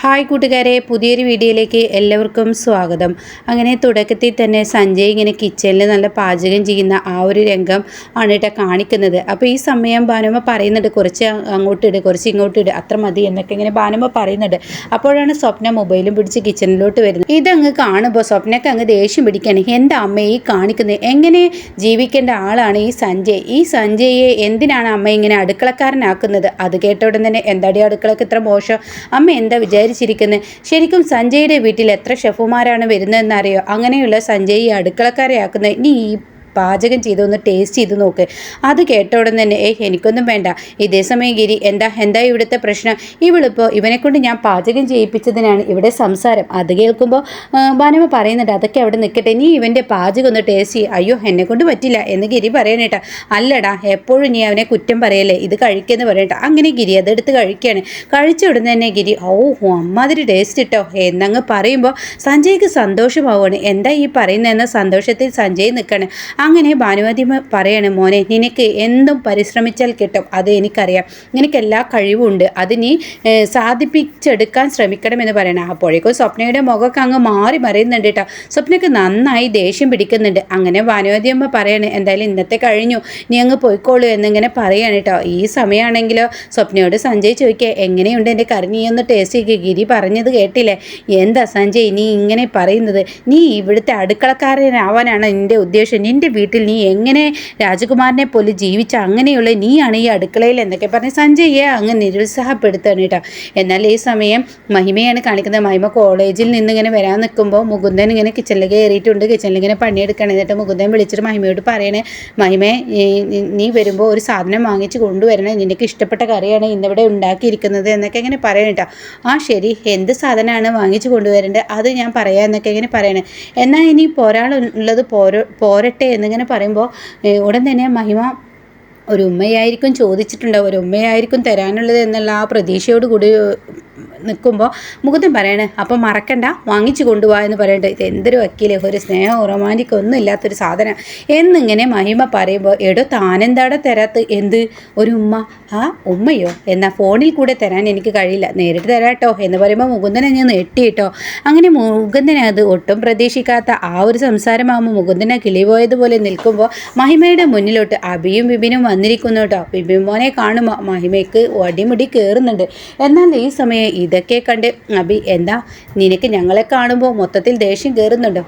Hi കൂട്ടുകാരെ പുതിയൊരു വീഡിയോയിലേക്ക് എല്ലാവർക്കും സ്വാഗതം. അങ്ങനെ തുടക്കത്തിൽ തന്നെ സഞ്ജയ് ഇങ്ങനെ കിച്ചണിൽ നല്ല പാചകം ചെയ്യുന്ന ആ ഒരു രംഗം ആണ് കേട്ടോ കാണിക്കുന്നത്. അപ്പോൾ ഈ സമയം ഭാനുമ്മ പറയുന്നുണ്ട് കുറച്ച് അങ്ങോട്ട് ഇട് കുറച്ച് ഇങ്ങോട്ട് ഇട് അത്ര മതി എന്നൊക്കെ ഇങ്ങനെ ഭാനുമ്മ പറയുന്നുണ്ട്. അപ്പോഴാണ് സ്വപ്ന മൊബൈലും പിടിച്ച് കിച്ചണിലോട്ട് വരുന്നത്. ഇതങ്ങ് കാണുമ്പോൾ സ്വപ്നക്ക് അങ്ങ് ദേഷ്യം പിടിക്കാണ്. എന്താ അമ്മ ഈ കാണിക്കുന്നത്? എങ്ങനെ ജീവിക്കേണ്ട ആളാണ് ഈ സഞ്ജയ്? ഈ സഞ്ജയെ എന്തിനാണ് അമ്മ ഇങ്ങനെ അടുക്കളക്കാരനാക്കുന്നത്? അത് കേട്ട ഉടൻ തന്നെ എന്താടി അടുക്കളക്ക് ഇത്ര മോശം? അമ്മ എന്താ വിചാരിച്ചിരിക്കുന്നത്. ശരിക്കും സഞ്ജയുടെ വീട്ടിൽ എത്ര ഷെഫുമാരാണ് വരുന്നതെന്നറിയോ? അങ്ങനെയുള്ള സഞ്ജയ് അടുക്കളക്കാരെയാക്കുന്നത് ഇനി ഈ പാചകം ചെയ്തൊന്ന് ടേസ്റ്റ് ചെയ്ത് നോക്ക്. അത് കേട്ട ഉടൻ തന്നെ ഏയ് എനിക്കൊന്നും വേണ്ട. ഇതേ സമയം ഗിരി എന്താ എന്താ ഇവിടുത്തെ പ്രശ്നം? ഇവളിപ്പോൾ ഇവനെ കൊണ്ട് ഞാൻ പാചകം ചെയ്യിപ്പിച്ചതിനാണ് ഇവിടെ സംസാരം. അത് കേൾക്കുമ്പോൾ ബാനമ്മ പറയുന്നുണ്ട് അതൊക്കെ അവിടെ നിൽക്കട്ടെ നീ ഇവന്റെ പാചകം ഒന്ന് ടേസ്റ്റ് ചെയ്യും. അയ്യോ എന്നെ കൊണ്ട് പറ്റില്ല. എന്ന് ഗിരി പറയണേട്ടാ അല്ലടാ എപ്പോഴും നീ അവനെ കുറ്റം പറയല്ലേ? ഇത് കഴിക്കുമെന്ന് പറയട്ടെ അങ്ങനെ ഗിരി അതെടുത്ത് കഴിക്കുകയാണ് കഴിച്ച ഉടനെ തന്നെ ഗിരി ഓ അമ്മാതിരി ടേസ്റ്റ് ഇട്ടോ. എന്നങ്ങ് പറയുമ്പോൾ സഞ്ജയ്ക്ക് സന്തോഷമാവുകയാണ്. എന്താ ഈ പറയുന്നതെന്ന? സന്തോഷത്തിൽ സഞ്ജയ് നിൽക്കണം അങ്ങനെ ഭാനുമതി പറയണേ മോനെ നിനക്ക് എന്തും പരിശ്രമിച്ചാൽ കിട്ടും അത് എനിക്കറിയാം. നിനക്ക് എല്ലാ കഴിവുണ്ട് അത് നീ സാധിപ്പിച്ചെടുക്കാൻ ശ്രമിക്കണം എന്ന് പറയണം. അപ്പോഴേക്കും സ്വപ്നയുടെ മുഖമൊക്കെ അങ്ങ് മാറി മറിയുന്നുണ്ട് കേട്ടോ സ്വപ്നയ്ക്ക് നന്നായി ദേഷ്യം പിടിക്കുന്നുണ്ട്. അങ്ങനെ ഭാനുമതി അമ്മ പറയണേ എന്തായാലും ഇന്നത്തെ കഴിഞ്ഞു. നീ അങ്ങ് പോയിക്കോളൂ എന്നിങ്ങനെ പറയാണ് കേട്ടോ ഈ സമയമാണെങ്കിലോ സ്വപ്നയോട് സഞ്ജയ് ചോദിക്കുക എങ്ങനെയുണ്ട് എന്റെ കറി നീ ഒന്ന് ടേസ്റ്റ് ചെയ്യുക ഗിരി പറഞ്ഞത് കേട്ടില്ലേ? എന്താ സഞ്ജയ് നീ ഇങ്ങനെ പറയുന്നത്? നീ ഇവിടുത്തെ അടുക്കളക്കാരനാവാനാണ് എന്റെ ഉദ്ദേശം? നിന്റെ വീട്ടിൽ നീ എങ്ങനെ രാജകുമാരനെ പോലെ ജീവിച്ച അങ്ങനെയുള്ള നീയാണ് ഈ അടുക്കളയിൽ എന്നൊക്കെ പറഞ്ഞ് സഞ്ജയ്യെ അങ്ങ് നിരുത്സാഹപ്പെടുത്താണ് കേട്ടോ. എന്നാൽ ഈ സമയം മഹിമയാണ് കാണിക്കുന്നത്. മഹിമ കോളേജിൽ നിന്ന് ഇങ്ങനെ വരാൻ നിൽക്കുമ്പോൾ മുകുന്ദൻ ഇങ്ങനെ കിച്ചണിൽ കയറിയിട്ടുണ്ട്. കിച്ചണിൽ ഇങ്ങനെ പണിയെടുക്കണം എന്നിട്ട് മുകുന്ദൻ വിളിച്ചിട്ട് മഹിമയോട് പറയണേ മഹിമേ നീ വരുമ്പോൾ ഒരു സാധനം വാങ്ങിച്ച് കൊണ്ടുവരണേ. നിനക്ക് ഇഷ്ടപ്പെട്ട കറിയാണ് ഇന്നിവിടെ ഉണ്ടാക്കിയിരിക്കുന്നത് എന്നൊക്കെ ഇങ്ങനെ പറയണം കേട്ടോ. ആ ശരി. എന്ത് സാധനമാണ് വാങ്ങിച്ച് കൊണ്ടുവരേണ്ടത്? അത് ഞാൻ പറയാം എന്നൊക്കെ ഇങ്ങനെ പറയണേ. എന്നാൽ ഇനി പോരാളുള്ളത് പോര പോരട്ടെ എന്നിങ്ങനെ പറയുമ്പോൾ ഉടൻ തന്നെ മഹിമ ഒരു ഉമ്മയായിരിക്കും ചോദിച്ചിട്ടുണ്ടാവും ഒരു ഉമ്മയായിരിക്കും തരാനുള്ളത് എന്നുള്ള ആ പ്രതീക്ഷയോട് കൂടി നിൽക്കുമ്പോൾ മുകുന്ദൻ പറയണേ അപ്പം മറക്കണ്ട വാങ്ങിച്ചു കൊണ്ടുപോകാ എന്ന് ഇത് എന്തൊരു വക്കീൽ ഒരു സ്നേഹം റൊമാന്റിക് ഒന്നും ഇല്ലാത്തൊരു സാധനം. എന്നിങ്ങനെ മഹിമ പറയുമ്പോൾ എടോ താനെന്താടെ തരാത്ത? എന്ത്? ഒരു ഉമ്മ? ആ ഉമ്മയോ? എന്നാൽ ഫോണിൽ കൂടെ തരാൻ എനിക്ക് കഴിയില്ല. നേരിട്ട് തരാട്ടോ. എന്ന് പറയുമ്പോൾ മുകുന്ദനെ ഞാൻ നെട്ടിയിട്ടോ അങ്ങനെ മുകുന്ദനെ അത് ഒട്ടും പ്രതീക്ഷിക്കാത്ത ആ ഒരു സംസാരമാകുമ്പോൾ മുകുന്ദനെ കിളിപോയതുപോലെ നിൽക്കുമ്പോൾ മഹിമയുടെ മുന്നിലോട്ട് അബിയും ബിബിനും വന്നിരിക്കുന്നു കേട്ടോ. ബിബിൻ മോനെ കാണുമ്പോൾ മഹിമയ്ക്ക് ഒടിമുടി കയറുന്നുണ്ട് എന്നാൽ ഈ സമയം ഇതൊക്കെ കണ്ട് അബി എന്താ? നിനക്ക് ഞങ്ങളെ കാണുമ്പോൾ മൊത്തത്തിൽ ദേഷ്യം കയറുന്നുണ്ടോ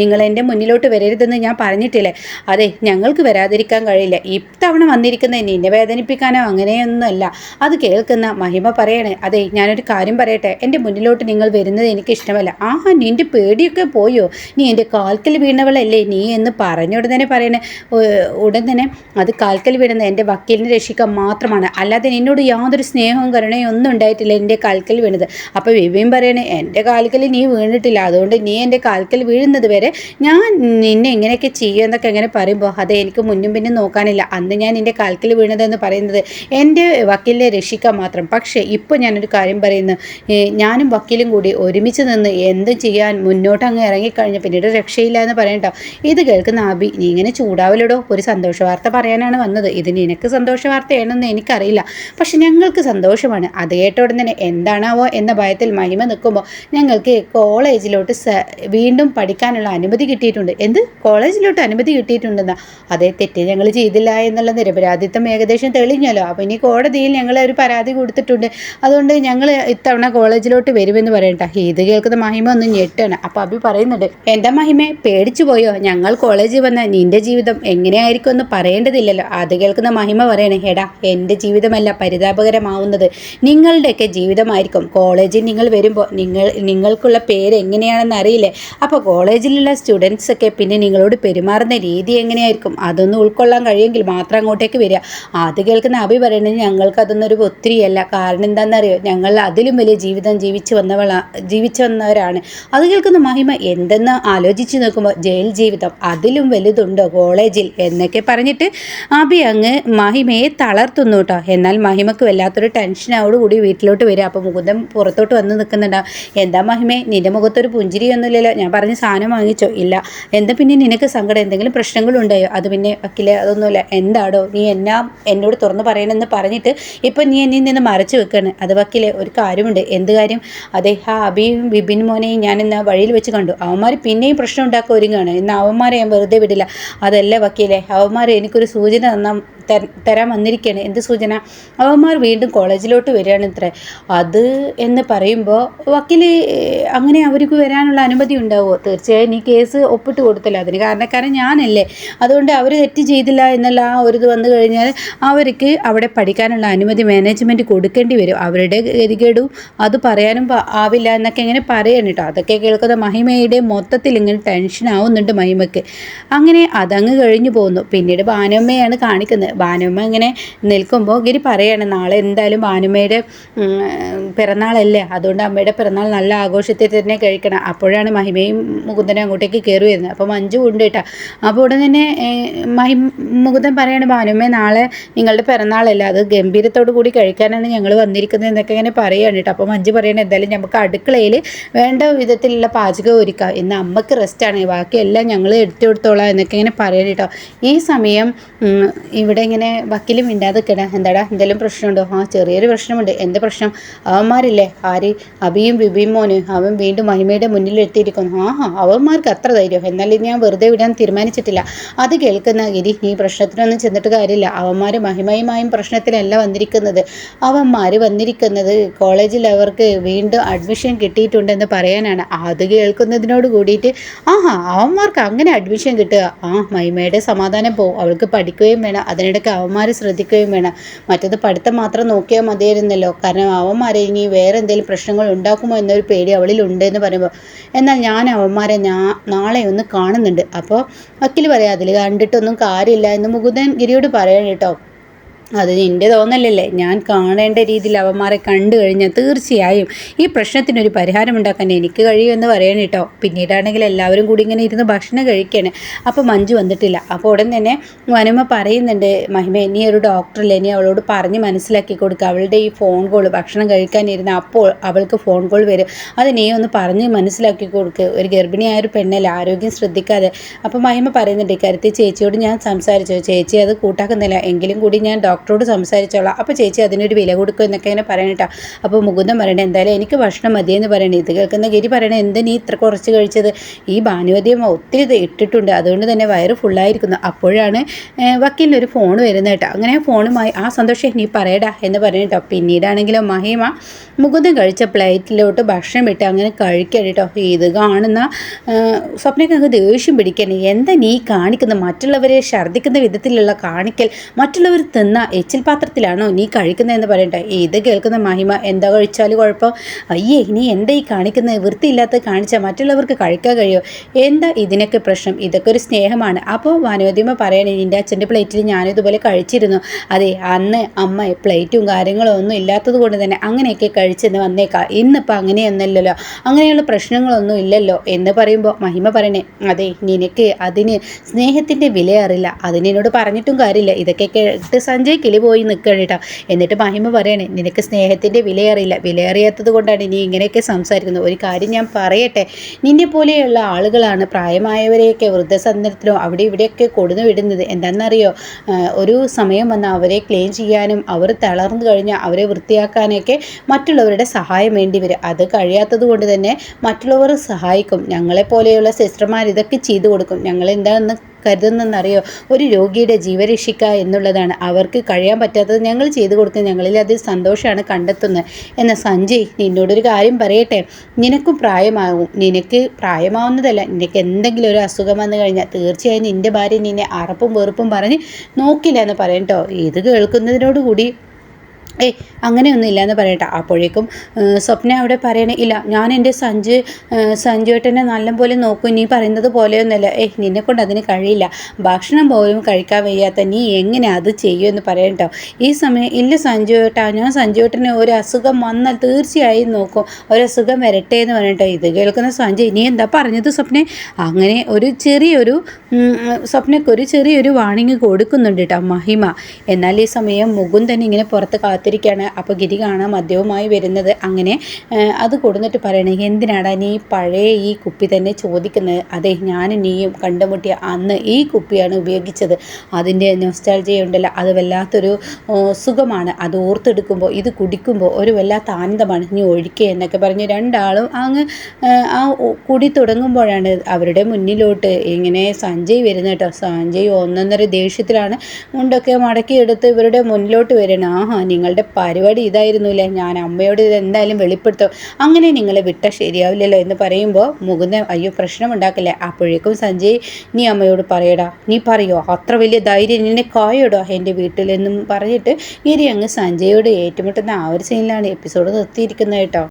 നിങ്ങൾ എന്റെ മുന്നിലോട്ട് വരരുതെന്ന് ഞാൻ പറഞ്ഞിട്ടില്ലേ? അതെ ഞങ്ങൾക്ക് വരാതിരിക്കാൻ കഴിയില്ല. ഇത്തവണ വന്നിരിക്കുന്ന നിന്നെ വേദനിപ്പിക്കാനോ അങ്ങനെയൊന്നുമല്ല. അത് കേൾക്കുന്ന മഹിമ പറയണേ അതെ ഞാനൊരു കാര്യം പറയട്ടെ? എന്റെ മുന്നിലോട്ട് നിങ്ങൾ വരുന്നത് എനിക്ക് ഇഷ്ടമല്ല. ആ നിന്റെ പേടിയൊക്കെ പോയോ? നീ എന്റെ കാൽക്കൽ വീണവളല്ലേ നീ എന്ന് പറഞ്ഞ ഉടൻ തന്നെ പറയണേ. ഉടൻ തന്നെ അത് കാൽക്കൽ വീണത് എന്റെ വക്കീലിനെ രക്ഷിക്കാൻ മാത്രമാണ്. അല്ലാതെ നിന്നോട് യാതൊരു സ്നേഹവും കരുണയും ഒന്നും ഉണ്ടായിട്ടില്ല. എന്റെ കാൽക്കൽ വീണത്. അപ്പോൾ വിവിയും പറയണേ എന്റെ കാൽക്കൽ നീ വീണിട്ടില്ല. അതുകൊണ്ട് നീ എന്റെ കാൽക്കൽ വീഴുന്നത് വരെ ഞാൻ നിന്നെ ഇങ്ങനെയൊക്കെ ചെയ്യുമെന്നൊക്കെ എങ്ങനെ പറയുമ്പോൾ അത് എനിക്ക് മുന്നും പിന്നും നോക്കാനില്ല. അന്ന് ഞാൻ എന്റെ കാൽക്കൽ വീണതെന്ന് പറയുന്നത് എന്റെ വക്കീലിനെ രക്ഷിക്കാൻ മാത്രം. പക്ഷേ ഇപ്പോൾ ഞാനൊരു കാര്യം പറയുന്നു. ഞാനും വക്കീലും കൂടി ഒരുമിച്ച് നിന്ന് എന്ത് ചെയ്യാൻ മുന്നോട്ട് അങ്ങ് ഇറങ്ങിക്കഴിഞ്ഞാൽ പിന്നീട് രക്ഷയില്ല എന്ന് പറയണ്ടോ? ഇത് കേൾക്കുന്ന ആബി നീ ഇങ്ങനെ ചൂടാവലടോ ഒരു സന്തോഷ വാർത്ത പറയാനാണ് വന്നത്. ഇത് നിനക്ക് സന്തോഷ വാർത്തയാണെന്ന് എനിക്കറിയില്ല. പക്ഷെ ഞങ്ങൾക്ക് സന്തോഷമാണ്. അത് കേട്ട തന്നെ എന്താണാവോ എന്ന ഭയത്തിൽ മഹിമ നിൽക്കുമ്പോൾ ഞങ്ങൾക്ക് കോളേജിലോട്ട് വീണ്ടും പഠിക്കാനുള്ള അനുമതി കിട്ടിയിട്ടുണ്ട്. എന്ത്? കോളേജിലോട്ട് അനുമതി കിട്ടിയിട്ടുണ്ടെന്നാ? അതേ തെറ്റ് ഞങ്ങൾ ചെയ്തില്ല എന്നുള്ള നിരപരാധിത്വം ഏകദേശം തെളിഞ്ഞല്ലോ. അപ്പോൾ ഇനി കോടതിയിൽ ഞങ്ങൾ ഒരു പരാതി കൊടുത്തിട്ടുണ്ട്. അതുകൊണ്ട് ഞങ്ങൾ ഇത്തവണ കോളേജിലോട്ട് വരുമെന്ന് പറയണ്ട. ഇത് കേൾക്കുന്ന മഹിമ ഒന്ന് ഞെട്ടാണ്. അപ്പോൾ അഭി പറയുന്നുണ്ട് എന്താ മഹിമ പേടിച്ചു പോയോ? ഞങ്ങൾ കോളേജിൽ വന്ന നിന്റെ ജീവിതം എങ്ങനെയായിരിക്കും എന്ന് പറയേണ്ടതില്ലല്ലോ. അത് കേൾക്കുന്ന മഹിമ പറയണേ എടാ എന്റെ ജീവിതമല്ല പരിതാപകരമാവുന്നത്. നിങ്ങളുടെയൊക്കെ ജീവിതമായിരിക്കും. കോളേജിൽ നിങ്ങൾ വരുമ്പോൾ നിങ്ങൾ നിങ്ങൾക്കുള്ള പേര് എങ്ങനെയാണെന്ന് അറിയില്ലേ? അപ്പോൾ കോളേജിലുള്ള സ്റ്റുഡൻസൊക്കെ പിന്നെ നിങ്ങളോട് പെരുമാറുന്ന രീതി എങ്ങനെയായിരിക്കും? അതൊന്ന് ഉൾക്കൊള്ളാൻ കഴിയുമെങ്കിൽ മാത്രം അങ്ങോട്ടേക്ക് വരിക. അത് കേൾക്കുന്ന അഭി പറയുന്നത് ഞങ്ങൾക്ക് അതൊന്നും ഒരു ഒത്തിരിയല്ല. കാരണം എന്താണെന്നറിയോ? ഞങ്ങൾ അതിലും വലിയ ജീവിതം ജീവിച്ചു വന്നവളാ ജീവിച്ചു വന്നവരാണ്. അത് കേൾക്കുന്ന മഹിമ എന്തെന്ന് ആലോചിച്ച് നോക്കുമ്പോൾ ജയിൽ ജീവിതം അതിലും വലുതുണ്ടോ കോളേജിൽ എന്നൊക്കെ പറഞ്ഞിട്ട് അഭി അങ്ങ് മഹിമയെ തളർത്തുന്നു കേട്ടോ എന്നാൽ മഹിമക്ക് വല്ലാത്തൊരു ടെൻഷനോടുകൂടി വീട്ടിലോട്ട് വരിക. അപ്പോൾ മുകുന്ദൻ ആനന്ദം പുറത്തോട്ട് വന്ന് നിൽക്കുന്നുണ്ടാവും എന്താ മഹിമേ നിന്റെ മുഖത്തൊരു പുഞ്ചിരിയൊന്നുമില്ലല്ലോ. ഞാൻ പറഞ്ഞ സാധനം വാങ്ങിച്ചോ? ഇല്ല. എന്താ പിന്നെ നിനക്ക് സങ്കടം? എന്തെങ്കിലും പ്രശ്നങ്ങളുണ്ടായോ? അത് പിന്നെ വക്കിലെ അതൊന്നുമില്ല. എന്താടോ നീ എന്നാ എന്നോട് തുറന്ന് പറയണമെന്ന് പറഞ്ഞിട്ട് ഇപ്പം നീ എന്നെ നിന്ന് മറച്ചു വെക്കാണ്. അത് വക്കിലെ ഒരു കാര്യമുണ്ട്. എന്ത് കാര്യം? അതെ ആ അബിയും ബിബിൻ മോനെയും ഞാൻ ഇന്ന് വഴിയിൽ വെച്ച് കണ്ടു. അവന്മാർ പിന്നെയും പ്രശ്നം ഉണ്ടാക്കുക ഒരുങ്ങാണ് ഇന്ന് അവന്മാരെ ഞാൻ വെറുതെ വിടില്ല. അതല്ല വക്കീലെ അവന്മാർ എനിക്കൊരു സൂചന തന്നാ തരാൻ വന്നിരിക്കുകയാണ് എന്ത് സൂചന? അവന്മാർ വീണ്ടും കോളേജിലോട്ട് വരികയാണ് ഇത്രേ. അത് എന്ന് പറയുമ്പോൾ വക്കീൽ അങ്ങനെ അവർക്ക് വരാനുള്ള അനുമതി ഉണ്ടാവുമോ തീർച്ചയായും ഈ കേസ് ഒപ്പിട്ട് കൊടുത്തില്ല. അതിന് കാരണക്കാരൻ ഞാനല്ലേ. അതുകൊണ്ട് അവർ തെറ്റ് ചെയ്തില്ല എന്നുള്ള ആ ഒരു ഇത് വന്നു കഴിഞ്ഞാൽ അവർക്ക് അവിടെ പഠിക്കാനുള്ള അനുമതി മാനേജ്മെന്റ് കൊടുക്കേണ്ടി വരും. അവരുടെ ഗതികേടും അത് പറയാനും ആവില്ല എന്നൊക്കെ ഇങ്ങനെ പറയണം കേട്ടോ അതൊക്കെ കേൾക്കുന്ന മഹിമയുടെ മൊത്തത്തിൽ ഇങ്ങനെ ടെൻഷൻ ആവുന്നുണ്ട് മഹിമയ്ക്ക് അങ്ങനെ അതങ്ങ് കഴിഞ്ഞു പോകുന്നു പിന്നീട് ബാനമ്മയാണ് കാണിക്കുന്നത്. ഭാനുമ്മ ഇങ്ങനെ നിൽക്കുമ്പോൾ ഗിരി പറയാണ് നാളെ എന്തായാലും ഭാനുമ്മയുടെ പിറന്നാളല്ലേ? അതുകൊണ്ട് അമ്മയുടെ പിറന്നാൾ നല്ല ആഘോഷത്തിൽ തന്നെ കഴിക്കണം. അപ്പോഴാണ് മഹിമയും മുകുന്ദനും അങ്ങോട്ടേക്ക് കയറി വരുന്നത്. അപ്പോൾ മഞ്ജു ഉണ്ട് കേട്ടോ. അപ്പോൾ ഉടൻ തന്നെ മഹി മുകുന്ദൻ പറയാണ് ഭാനുമ്മ നാളെ നിങ്ങളുടെ പിറന്നാളല്ല? അത് ഗംഭീരത്തോടു കൂടി കഴിക്കാനാണ് ഞങ്ങൾ വന്നിരിക്കുന്നത് എന്നൊക്കെ ഇങ്ങനെ പറയുകയാണ് കേട്ടോ. അപ്പോൾ മഞ്ജു പറയണത് എന്തായാലും നമുക്ക് അടുക്കളയിൽ വേണ്ട വിധത്തിലുള്ള പാചകം ഒരുക്കാം. ഇന്ന് അമ്മയ്ക്ക് റെസ്റ്റാണ് ബാക്കിയെല്ലാം ഞങ്ങൾ എടുത്തു കൊടുത്തോളാം എന്നൊക്കെ ഇങ്ങനെ പറയണം കേട്ടോ. ഈ സമയം ഇവിടെ ഇങ്ങനെ വക്കീലും മിണ്ടാതെ കിട എന്താടാ? എന്തെങ്കിലും പ്രശ്നമുണ്ടോ? ആ ചെറിയൊരു പ്രശ്നമുണ്ട്. എന്ത് പ്രശ്നം? അവന്മാരില്ലേ? ആര്? അബിയും ബിബിയും മോന്. അവൻ വീണ്ടും മഹിമയുടെ മുന്നിൽ എത്തിയിരിക്കുന്നു ആ അവന്മാർക്ക് അത്ര ധൈര്യം. എന്നാലും ഞാൻ വെറുതെ വിടാൻ തീരുമാനിച്ചിട്ടില്ല. അത് കേൾക്കുന്ന ഗിരി നീ പ്രശ്നത്തിനൊന്നും ചെന്നിട്ട് കാര്യമില്ല. അവന്മാർ മഹിമയുമായും പ്രശ്നത്തിലല്ല വന്നിരിക്കുന്നത്. അവന്മാർ വന്നിരിക്കുന്നത് കോളേജിൽ അവർക്ക് വീണ്ടും അഡ്മിഷൻ കിട്ടിയിട്ടുണ്ടെന്ന് പറയാനാണ്. അത് കേൾക്കുന്നതിനോട് കൂടിയിട്ട് ആഹാ അവന്മാർക്ക് അങ്ങനെ അഡ്മിഷൻ കിട്ടുക. ആ മഹിമയുടെ സമാധാനം പോവും അവൾക്ക് പഠിക്കുകയും വേണം. അതിനിടയ്ക്ക് അവന്മാർ ശ്രദ്ധിക്കുകയും വേണം. മറ്റത് പഠിത്തം മാത്രം നോക്കിയാൽ മതിയായിരുന്നല്ലോ. കാരണം അവന്മാരെ ഇനി വേറെ എന്തെങ്കിലും പ്രശ്നങ്ങൾ ഉണ്ടാക്കുമോ എന്നൊരു പേടി അവളിലുണ്ട് എന്ന് പറയുമ്പോൾ എന്നാൽ ഞാൻ അവന്മാരെ ഞാൻ നാളെ ഒന്ന് കാണുന്നുണ്ട്. അപ്പോൾ വക്കീൽ പറയാം അതിൽ കണ്ടിട്ടൊന്നും കാര്യമില്ല എന്ന് മുകുന്ദൻ ഗിരിയോട് പറയണം കേട്ടോ. അത് എന്റെ തോന്നലല്ലേ? ഞാൻ കാണേണ്ട രീതിയിൽ അവന്മാരെ കണ്ടു കഴിഞ്ഞാൽ തീർച്ചയായും ഈ പ്രശ്നത്തിനൊരു പരിഹാരം ഉണ്ടാക്കാൻ എനിക്ക് കഴിയുമെന്ന് പറയണം കേട്ടോ. പിന്നീടാണെങ്കിൽ എല്ലാവരും കൂടി ഇങ്ങനെ ഇരുന്ന് ഭക്ഷണം കഴിക്കുകയാണ് അപ്പോൾ മഞ്ജു വന്നിട്ടില്ല. അപ്പോൾ ഉടൻ തന്നെ വനുമ പറയുന്നുണ്ട് മഹിമ നീ ഒരു ഡോക്ടറല്ലേ നീ അവളോട് പറഞ്ഞ് മനസ്സിലാക്കി കൊടുക്കുക അവളുടെ ഈ ഫോൺ കോൾ ഭക്ഷണം കഴിക്കാനിരുന്ന അപ്പോൾ അവൾക്ക് ഫോൺ കോൾ വരും. അത് നീ ഒന്ന് പറഞ്ഞ് മനസ്സിലാക്കി കൊടുക്കുക ഒരു ഗർഭിണിയായ ഒരു പെണ്ണല്ലേ? ആരോഗ്യം ശ്രദ്ധിക്കാതെ. അപ്പോൾ മഹിമ പറയുന്നുണ്ട് ഇക്കാര്യത്തിൽ ചേച്ചിയോട് ഞാൻ സംസാരിച്ചു. ചേച്ചി അത് കൂട്ടാക്കുന്നില്ല. എങ്കിലും കൂടി ഞാൻ ഡോക്ടറോട് സംസാരിച്ചോളാം. അപ്പോൾ ചേച്ചി അതിനൊരു വില കൊടുക്കും എന്നൊക്കെ ഇങ്ങനെ പറയണേട്ടാ. അപ്പോൾ മുകുന്ദം പറയണേ എന്തായാലും എനിക്ക് ഭക്ഷണം മതിയെന്ന് പറയണേ. ഇത് കേൾക്കുന്ന ഗിരി പറയണേ എന്താ നീ ഇത്ര കുറച്ച് കഴിച്ചത്? ഈ ഭാനുവതിയമ്മ ഒത്തിരി ഇട്ടിട്ടുണ്ട്. അതുകൊണ്ട് തന്നെ വയറ് ഫുള്ളായിരിക്കുന്നു അപ്പോഴാണ് വക്കീലിനൊരു ഫോൺ വരുന്നത് കേട്ടോ. അങ്ങനെ ഫോണുമായി ആ സന്തോഷം നീ പറയടാ എന്ന് പറയട്ടോ പിന്നീടാണെങ്കിലും മഹിമ മുകുന്ദം കഴിച്ച പ്ലേറ്റിലോട്ട് ഭക്ഷണം ഇട്ട് അങ്ങനെ കഴിക്കണം കേട്ടോ ഇത് കാണുന്ന അങ്ങ് ദേഷ്യം പിടിക്കണേ. എന്താ നീ കാണിക്കുന്ന മറ്റുള്ളവരെ ഛർദ്ദിക്കുന്ന വിധത്തിലുള്ള കാണിക്കൽ? മറ്റുള്ളവർ തിന്ന എച്ചിൽ പാത്രത്തിലാണോ നീ കഴിക്കുന്നതെന്ന് പറയട്ടെ. ഇത് കേൾക്കുന്ന മഹിമ എന്താ കഴിച്ചാലും കുഴപ്പം. അയ്യേ നീ എന്താ ഈ കാണിക്കുന്നത്? വൃത്തിയില്ലാത്ത കാണിച്ചാൽ മറ്റുള്ളവർക്ക് കഴിക്കാൻ കഴിയോ? എന്താ ഇതിനൊക്കെ പ്രശ്നം? ഇതൊക്കെ ഒരു സ്നേഹമാണ്. അപ്പോൾ വനോദ്യമ പറയണേ നിന്റെ അച്ഛന്റെ പ്ലേറ്റിൽ ഞാനിതുപോലെ കഴിച്ചിരുന്നു. അതെ അന്ന് അമ്മ പ്ലേറ്റും കാര്യങ്ങളും ഒന്നും ഇല്ലാത്തത് കൊണ്ട് തന്നെ അങ്ങനെയൊക്കെ കഴിച്ചെന്ന് വന്നേക്കാം. ഇന്നിപ്പോൾ അങ്ങനെയൊന്നല്ലല്ലോ അങ്ങനെയുള്ള പ്രശ്നങ്ങളൊന്നും ഇല്ലല്ലോ. എന്ന് പറയുമ്പോൾ മഹിമ പറയണേ അതെ നിനക്ക് അതിന് സ്നേഹത്തിന്റെ വില അറിയില്ല അതിനോട് പറഞ്ഞിട്ടും കാര്യമില്ല. ഇതൊക്കെ കേട്ട് സഞ്ജയ് കിളി പോയി നിൽക്കണം കേട്ടോ. എന്നിട്ട് മഹിമ പറയണേ നിനക്ക് സ്നേഹത്തിന്റെ വിലയറിയില്ല. വിലയറിയാത്തത് കൊണ്ടാണ് നീ ഇങ്ങനെയൊക്കെ സംസാരിക്കുന്നത്. ഒരു കാര്യം ഞാൻ പറയട്ടെ. നിന്നെ പോലെയുള്ള ആളുകളാണ് പ്രായമായവരെയൊക്കെ വൃദ്ധസദനത്തിലോ അവിടെ ഇവിടെയൊക്കെ കൊടുന്നു വിടുന്നത്. എന്താണെന്നറിയോ? ഒരു സമയം വന്ന് അവരെ ക്ലീൻ ചെയ്യാനും അവർ തളർന്നു കഴിഞ്ഞാൽ അവരെ വൃത്തിയാക്കാനൊക്കെ മറ്റുള്ളവരുടെ സഹായം വേണ്ടി വരും. അത് കഴിയാത്തത് കൊണ്ട് തന്നെ മറ്റുള്ളവർ സഹായിക്കും. ഞങ്ങളെപ്പോലെയുള്ള സിസ്റ്റർമാർ ഇതൊക്കെ ചെയ്തു കൊടുക്കും. ഞങ്ങൾ എന്താണെന്ന് കരുതുന്നെന്നറിയോ? ഒരു രോഗിയുടെ ജീവരക്ഷിക്കുക എന്നുള്ളതാണ്. അവർക്ക് കഴിയാൻ പറ്റാത്തത് ഞങ്ങൾ ചെയ്തു കൊടുക്കുന്നത് ഞങ്ങളിൽ അതിൽ സന്തോഷമാണ് കണ്ടെത്തുന്നത് എന്ന സഞ്ജയ് നിന്നോടൊരു കാര്യം പറയട്ടെ. നിനക്കും പ്രായമാകും നിനക്ക് പ്രായമാവുന്നതല്ല. നിനക്ക് എന്തെങ്കിലും ഒരു അസുഖം വന്നു കഴിഞ്ഞാൽ തീർച്ചയായും നിന്റെ ഭാര്യ നിന്നെ അറപ്പും വെറുപ്പും പറഞ്ഞ് നോക്കില്ല എന്ന് പറയട്ടോ ഇത് കേൾക്കുന്നതിനോടുകൂടി ഏയ് അങ്ങനെയൊന്നും ഇല്ലയെന്ന് പറയട്ടെ. അപ്പോഴേക്കും സ്വപ്ന അവിടെ പറയണേ ഇല്ല ഞാൻ എന്റെ സഞ്ജു സഞ്ജുവേട്ടനെ നല്ലപോലെ നോക്കും നീ പറയുന്നത് പോലെയൊന്നുമല്ല. ഏയ് നിന്നെ കൊണ്ട് അതിന് കഴിയില്ല. ഭക്ഷണം പോലും കഴിക്കാൻ വയ്യാത്ത നീ എങ്ങനെ അത് ചെയ്യുമെന്ന് പറയട്ടോ ഈ സമയം ഇല്ല സഞ്ജുവേട്ടാ ഞാൻ സഞ്ജുവേട്ടനെ ഒരു അസുഖം വന്നാൽ തീർച്ചയായും നോക്കും. ഒരു അസുഖം വരട്ടെ എന്ന് പറയട്ടോ ഇത് കേൾക്കുന്ന സഞ്ജയ് നീ എന്താ പറഞ്ഞത് സ്വപ്നെ? അങ്ങനെ ഒരു ചെറിയൊരു സ്വപ്നക്കൊരു ചെറിയൊരു വാണിങ് കൊടുക്കുന്നുണ്ട് കേട്ടോ മഹിമ. എന്നാൽ ഈ സമയം മുകുന്ദൻ ഇങ്ങനെ പുറത്ത് കാത്തി കാത്തിരിക്കുകയാണ് അപ്പോൾ ഗിരി കാണാൻ മദ്യവുമായി വരുന്നത്. അങ്ങനെ അത് കൊടുന്നിട്ട് പറയണേ എന്തിനാടാ നീ പഴയ ഈ കുപ്പി തന്നെ ചോദിക്കുന്നത് അതെ ഞാൻ നീയും കണ്ടുമുട്ടിയ അന്ന് ഈ കുപ്പിയാണ് ഉപയോഗിച്ചത്. അതിന്റെ നൊസ്റ്റാൾജിയ ഉണ്ടല്ലോ. അത് വല്ലാത്തൊരു സുഖമാണ്. അത് ഓർത്തെടുക്കുമ്പോൾ ഇത് കുടിക്കുമ്പോൾ ഒരു വല്ലാത്ത ആനന്ദമാണ്. നീ ഒഴിക്കുക എന്നൊക്കെ പറഞ്ഞ് രണ്ടാളും അങ്ങ് ആ കുടി തുടങ്ങുമ്പോഴാണ് അവരുടെ മുന്നിലോട്ട് ഇങ്ങനെ സഞ്ജയ് വരുന്നത് കേട്ടോ. സഞ്ജയ് ഒന്നൊന്നര ദേഷ്യത്തിലാണ് മുണ്ടൊക്കെ മടക്കിയെടുത്ത് ഇവരുടെ മുന്നിലോട്ട് വരണം ആഹാ നിങ്ങളുടെ പരിപാടി ഇതായിരുന്നില്ലേ? ഞാൻ അമ്മയോട് ഇത് എന്തായാലും വെളിപ്പെടുത്തും. അങ്ങനെ നിങ്ങളെ വിട്ട ശരിയാവില്ലല്ലോ എന്ന് പറയുമ്പോൾ മുകുന്ദൻ അയ്യോ പ്രശ്നമുണ്ടാക്കില്ലേ? അപ്പോഴേക്കും സഞ്ജയ് നീ അമ്മയോട് പറയടാ. നീ പറയോ? അത്ര വലിയ ധൈര്യം നിന്നെ കായോടോ? എന്റെ വീട്ടിലെന്നും പറഞ്ഞിട്ട് ഇരി അങ്ങ് സഞ്ജയോട് ഏറ്റുമുട്ടുന്ന ആ ഒരു സീനിലാണ് എപ്പിസോഡ് നിർത്തിയിരിക്കുന്നത് കേട്ടോ.